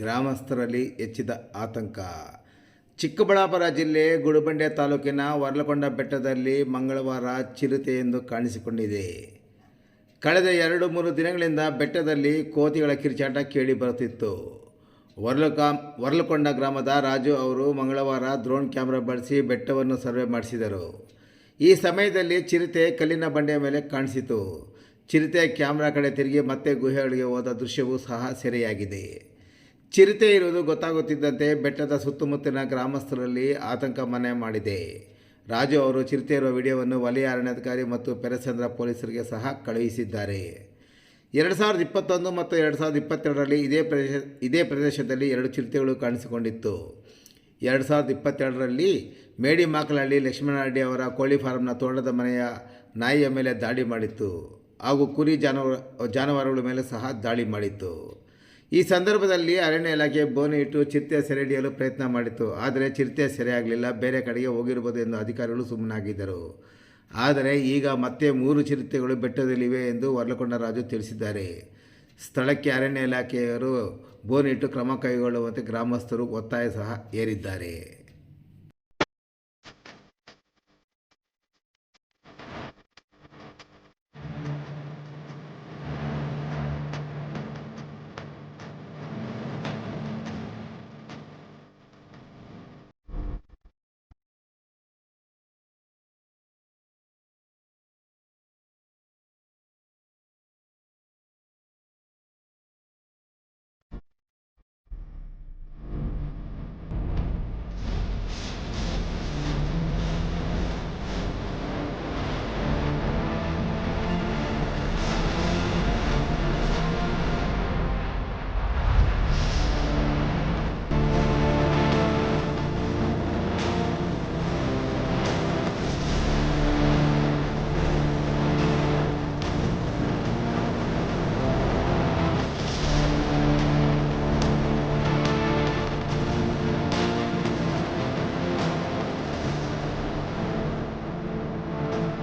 ಗ್ರಾಮಸ್ಥರಲ್ಲಿ ಹೆಚ್ಚಿದ ಆತಂಕ. ಚಿಕ್ಕಬಳ್ಳಾಪುರ ಜಿಲ್ಲೆ ಗುಡುಬಂಡೆ ತಾಲೂಕಿನ ವರ್ಲಕೊಂಡ ಬೆಟ್ಟದಲ್ಲಿ ಮಂಗಳವಾರ ಚಿರತೆ ಎಂದು ಕಾಣಿಸಿಕೊಂಡಿದೆ. ಕಳೆದ ಎರಡು ಮೂರು ದಿನಗಳಿಂದ ಬೆಟ್ಟದಲ್ಲಿ ಕೋತಿಗಳ ಕಿರ್ಚಾಟ ಕೇಳಿ ಬರುತ್ತಿತ್ತು. ವರ್ಲಕಾ, ವರ್ಲಕೊಂಡ ಗ್ರಾಮದ ರಾಜು ಅವರು ಮಂಗಳವಾರ ಡ್ರೋನ್ ಕ್ಯಾಮ್ರಾ ಬಳಸಿ ಬೆಟ್ಟವನ್ನು ಸರ್ವೆ ಮಾಡಿಸಿದರು. ಈ ಸಮಯದಲ್ಲಿ ಚಿರತೆ ಕಲ್ಲಿನ ಬಂಡೆಯ ಮೇಲೆ ಕಾಣಿಸಿತು. ಚಿರತೆ ಕ್ಯಾಮ್ರಾ ಕಡೆ ತಿರುಗಿ ಮತ್ತೆ ಗುಹೆಗಳಿಗೆ ಹೋದ ದೃಶ್ಯವೂ ಸಹ ಸೆರೆಯಾಗಿದೆ. ಚಿರತೆ ಇರುವುದು ಗೊತ್ತಾಗುತ್ತಿದ್ದಂತೆ ಬೆಟ್ಟದ ಸುತ್ತಮುತ್ತಲಿನ ಗ್ರಾಮಸ್ಥರಲ್ಲಿ ಆತಂಕ ಮನೆ ಮಾಡಿದೆ. ರಾಜು ಅವರು ಚಿರತೆ ಇರುವ ವಿಡಿಯೋವನ್ನು ವಲಯ ಅರಣ್ಯಾಧಿಕಾರಿ ಮತ್ತು ಪೆರಸಂದ್ರ ಪೊಲೀಸರಿಗೆ ಸಹ ಕಳುಹಿಸಿದ್ದಾರೆ. ಎರಡು ಸಾವಿರದ ಇಪ್ಪತ್ತೊಂದು ಮತ್ತು ಎರಡು ಸಾವಿರದ ಇಪ್ಪತ್ತೆರಡರಲ್ಲಿ ಇದೇ ಪ್ರದೇಶ, ಇದೇ ಪ್ರದೇಶದಲ್ಲಿ ಎರಡು ಚಿರತೆಗಳು ಕಾಣಿಸಿಕೊಂಡಿತ್ತು. ಎರಡು ಸಾವಿರದ ಇಪ್ಪತ್ತೆರಡರಲ್ಲಿ ಮೇಡಿ ಮಾಕಲಹಳ್ಳಿ ಲಕ್ಷ್ಮಣರೆಡ್ಡಿ ಅವರ ಕೋಳಿ ಫಾರಂನ ತೋಟದ ಮನೆಯ ನಾಯಿಯ ಮೇಲೆ ದಾಳಿ ಮಾಡಿತ್ತು. ಹಾಗೂ ಕುರಿ ಜಾನುವಾರು ಜಾನುವಾರುಗಳ ಮೇಲೆ ಸಹ ದಾಳಿ ಮಾಡಿತ್ತು. ಈ ಸಂದರ್ಭದಲ್ಲಿ ಅರಣ್ಯ ಇಲಾಖೆ ಬೋನು ಇಟ್ಟು ಚಿರತೆ ಸೆರೆ ಹಿಡಿಯಲು ಪ್ರಯತ್ನ ಮಾಡಿತ್ತು. ಆದರೆ ಚಿರತೆ ಸೆರೆಯಾಗಲಿಲ್ಲ. ಬೇರೆ ಕಡೆಗೆ ಹೋಗಿರ್ಬೋದು ಎಂದು ಅಧಿಕಾರಿಗಳು ಸುಮ್ಮನಾಗಿದ್ದರು. ಆದರೆ ಈಗ ಮತ್ತೆ ಮೂರು ಚಿರತೆಗಳು ಬೆಟ್ಟದಲ್ಲಿವೆ ಎಂದು ವರ್ಲಕೊಂಡರಾಜು ತಿಳಿಸಿದ್ದಾರೆ. ಸ್ಥಳಕ್ಕೆ ಅರಣ್ಯ ಇಲಾಖೆಯವರು ಬೋನಿಟ್ಟು ಕ್ರಮ ಕೈಗೊಳ್ಳುವಂತೆ ಗ್ರಾಮಸ್ಥರು ಒತ್ತಾಯ ಸಹ ಏರಿದ್ದಾರೆ